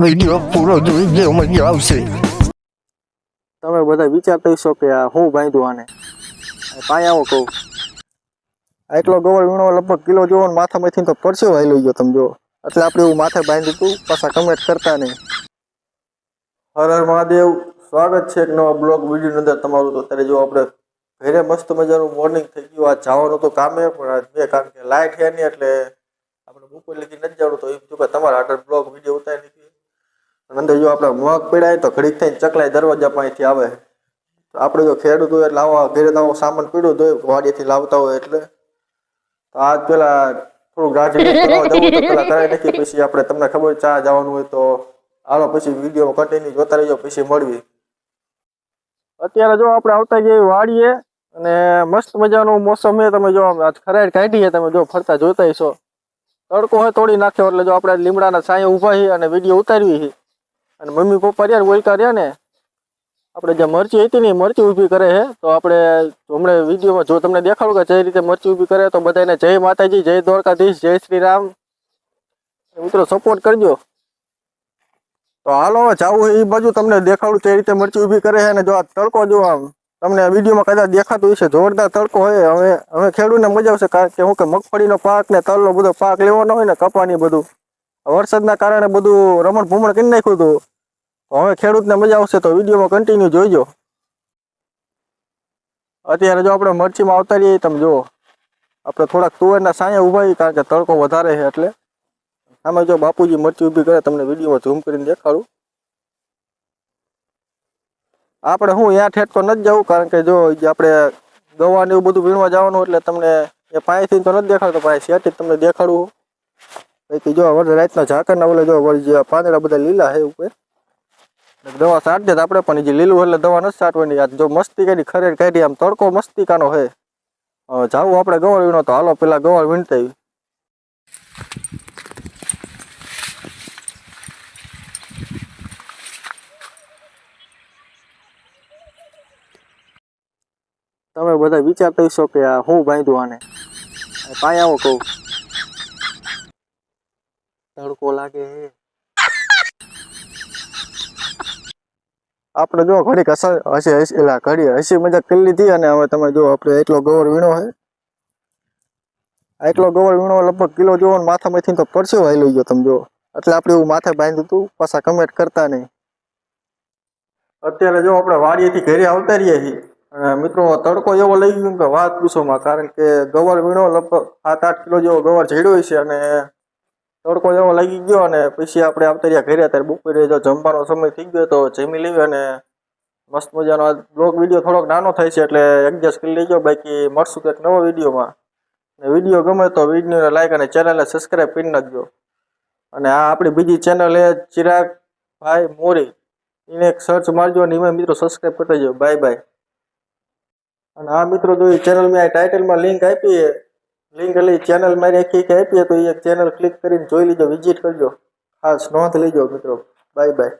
Video પૂરો જોઈ મજા આવશે. તમે બધા વિચારતા હશો કે આ હું બાંધ્યું આને? કાંઈ આવો કહું. એટલો ગોળ વીણો લગભગ કિલો જોવો ને માથામાંથી તો પડશે વાયલો ગયો તમે જો એટલે આપણે એવું માથે બાંધ્યું હતું પાછા કમેન્ટ કરતા નહીં. હર હર મહાદેવ, સ્વાગત છે એક નવા બ્લોગ વીડિયો અંદર તમારું. તો અત્યારે જો આપણે ઘરે મસ્ત મજાનું મોર્નિંગ થઈ ગયું. આ જવાનું તો કામે, પણ બે, કારણ કે લાઇટ છે નહીં, એટલે આપણે બપોર લગી નથી જવાનું. તો એમ જો તમારા આગળ બ્લોગ વીડિયો ઉતારી અંદર જો આપણે મગ પીડાય તો ઘડીક થઈને ચકલાઈ દરવાજા પાસેથી આવે. આપણે જો ખેડૂત હોય એટલે ઘરે આવો સામાન પીડ્યું તો વાડીએથી લાવતા હોય એટલે. તો આજ પેલા થોડું તો પેલા કરાવી નાખી, પછી આપણે તમને ખબર ચા જવાનું હોય તો હાલો પછી વીડિયો કન્ટિન્યુ જોતા રહેજો, પછી મળવી અત્યારે જો આપણે આવતા જઈએ વાડીએ અને મસ્ત મજાનું મોસમ છે. તમે જો ખરાડ કાઢીએ, તમે જો ફરતા જોતા હશો. તડકો હોય તોડી નાખ્યો એટલે જો આપણે લીમડાના છાંયે ઊભા છીએ અને વીડિયો ઉતારવી છે અને મમ્મી પપ્પા રહ્યા બોલકા રહ્યા ને, આપણે જે મરચી હતી ને મરચી ઊભી કરે છે. તો આપણે હમણાં વિડીયોમાં જો તમને દેખાડું કે જે રીતે મરચી ઊભી કરે, તો બધાને જય માતાજી, જય દ્વારકાધીશ, જય શ્રી રામ મિત્રો સપોર્ટ કરજો. તો હાલો જાવું એ બાજુ તમને દેખાડું તે રીતે મરચી ઊભી કરે છે અને જો આ તડકો જો આમ તમને વિડીયોમાં કદાચ દેખાતું હશે, જોરદાર તડકો હોય. હવે હવે ખેડૂતને મજા આવશે કારણ કે હું કે મગફળીનો પાક ને તલનો બધો પાક લેવાનો હોય ને, કપાની બધું. વરસાદના કારણે બધું રમણ ભૂમણ કરી નાખ્યું હતું. હવે ખેડૂતને મજા આવશે તો વિડીયોમાં કન્ટિન્યુ જોઈજો. અત્યારે જો આપણે મરચીમાં આવતા રહીએ તમે જુઓ. આપણે થોડાક તુવેરના સાયા ઊભા કારણ કે તડકો વધારે છે એટલે. આમાં જો બાપુજી મરચી ઊભી કરે, તમને વિડીયોમાં ઝૂમ કરીને દેખાડું. આપણે હું ત્યાં ઠેઠ નથી જવું કારણ કે જો આપણે દવાને એવું બધું વીણવા જવાનું એટલે તમને એ પાણીથી તો નથી દેખાડતો, પાણી શેઠથી તમને દેખાડું. બાકી જો વર રાતના ઝાકરના ઓલે જો વળી પાંદડા બધા લીલા છે દવા સાટ દે આપણે, પણ જે લીલું એટલે દવા નથી સાટવાની. આ જો મસ્તી કરી, ખરેડ કાઢી આમ તડકો મસ્તીકાનો છે હવે જાવું આપણે ગવળ વીણો તો હાલો, પેલા ગવળ વીણતા તમે બધા વિચારતા હશો કે આ હું બાંધ્યું આને? આવો કહું. તડકો લાગે આપણે જો ઘડીક હસા હસી હસી એટલે ઘડી હસી મજાક કરી લીધી અને હવે તમે જો આપણે એટલો ગવર વીણો છે એટલો ગોવર વીણો લગભગ કિલો જોવો ને માથામાંથી તો પડશે વાયલો ગયો તમે જો. એટલે આપણે એવું માથે બાંધ્યું હતું પાછા કમેન્ટ કરતા નહીં. અત્યારે જો આપણે વાડીએથી ઘરે આવતા રહીએ છીએ. મિત્રો, તડકો એવો લઈ ગયો કે વાત પૂછોમાં, કારણ કે ગવર વીણો લગભગ સાત આઠ કિલો જેવો ગવર ચડ્યો છે અને તડકો એવો લાગી ગયો અને પછી આપણે આવતરિયા ઘરે ત્યારે બપોરે જો જમવાનો સમય થઈ ગયો તો જમી લેવી અને મસ્ત મજાનો બ્લોગ વીડિયો થોડોક નાનો થાય છે એટલે એડજસ્ટ કરી લેજો. બાકી મળશું કંઈક નવો વિડીયોમાં ને વીડિયો ગમે તો વિડીયોને લાઈક અને ચેનલને સબસ્ક્રાઈબ કરી નાખજો. અને આ આપણી બીજી ચેનલ એ ચિરાગ ભાઈ મોરી. એને એક સર્ચ મારજો અને એમાં મિત્રો સબસ્ક્રાઈબ કરી દેજો. બાય બાય અને આ મિત્રો જો ચેનલ મેં આ ટાઇટલમાં લિંક આપી લિંક એટલે ચેનલ મારી આખી આખી આપીએ તો એ એક ચેનલ ક્લિક કરીને જોઈ લીજો વિઝિટ કરજો. ખાસ નોંધ લેજો મિત્રો. Bye bye